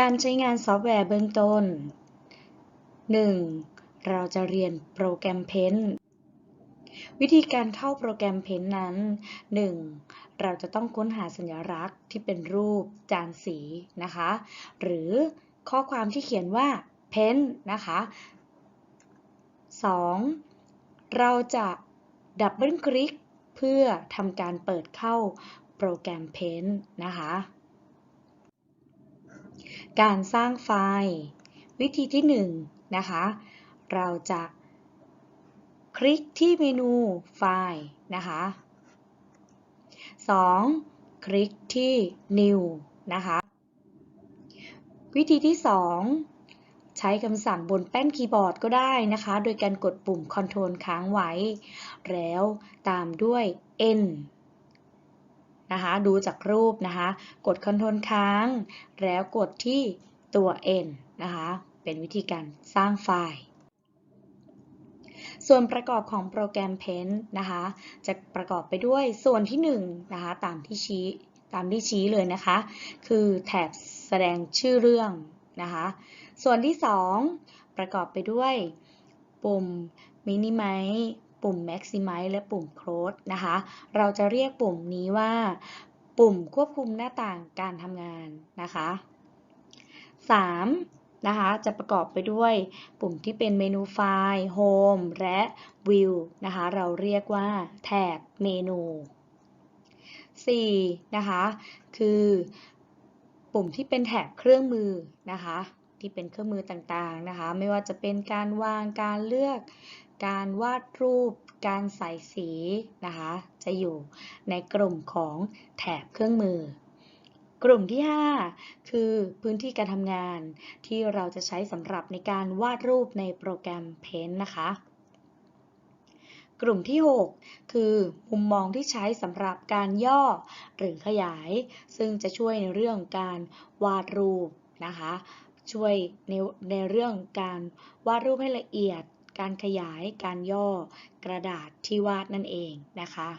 การใช้งานซอฟต์แวร์เบื้องต้น 1. เราจะเรียนโปรแกรม Paint วิธีการเข้าโปรแกรม Paint นั้น 1. เราจะต้องค้นหาสัญลักษณ์ที่เป็นรูปจานสีนะคะ หรือข้อความที่เขียนว่า Paint นะคะ 2. เราจะดับเบิลคลิกเพื่อทำการเปิดเข้าโปรแกรม Paint นะคะ การสร้างไฟล์ วิธีที่1นะคะ เราจะคลิกที่เมนูไฟล์นะคะ 2. คลิกที่ New นะคะ วิธีที่ 2 ใช้คำสั่งบนแป้นคีย์บอร์ดก็ได้นะคะ โดยการกดปุ่ม Ctrl ค้างไว้ แล้วตามด้วย N นะคะ ดูจากรูปนะคะ กด Ctrl ค้าง แล้วกดที่ตัว N นะคะ เป็นวิธีการสร้างไฟล์ ส่วนประกอบของโปรแกรม Paint นะคะ จะประกอบไปด้วยส่วนที่1นะคะ ตามที่ชี้ตามที่ชี้เลยนะคะ คือแถบแสดงชื่อเรื่องนะคะ ส่วนที่ 2 ประกอบไปด้วยปุ่ม Minimize ปุ่ม Maximize และปุ่ม Close นะคะ เราจะเรียกปุ่มนี้ว่าปุ่มควบคุมหน้าต่างการทำงานนะคะ 3. นะคะ จะประกอบไปด้วยปุ่มที่เป็นเมนูไฟล์ Home และ View นะคะ เราเรียกว่าแถบเมนู 4. นะคะ คือปุ่มที่เป็นแถบเครื่องมือนะคะ ที่เป็นเครื่องมือต่างๆนะคะ ไม่ว่าจะเป็นการวางการเลือก การวาดรูป การใส่สีนะคะ จะอยู่ในกลุ่มของแถบเครื่องมือ กลุ่มที่ 5 คือพื้นที่การทำงานที่เราจะใช้สำหรับในการวาดรูปในโปรแกรม Paint นะคะกลุ่มที่ 6 คือมุมมองที่ใช้สำหรับการย่อหรือขยาย ซึ่งจะช่วยในเรื่องการวาดรูปนะคะ ช่วยในในเรื่องการวาดรูปให้ละเอียด การขยาย การย่อกระดาษที่วาดนั่นเองนะคะ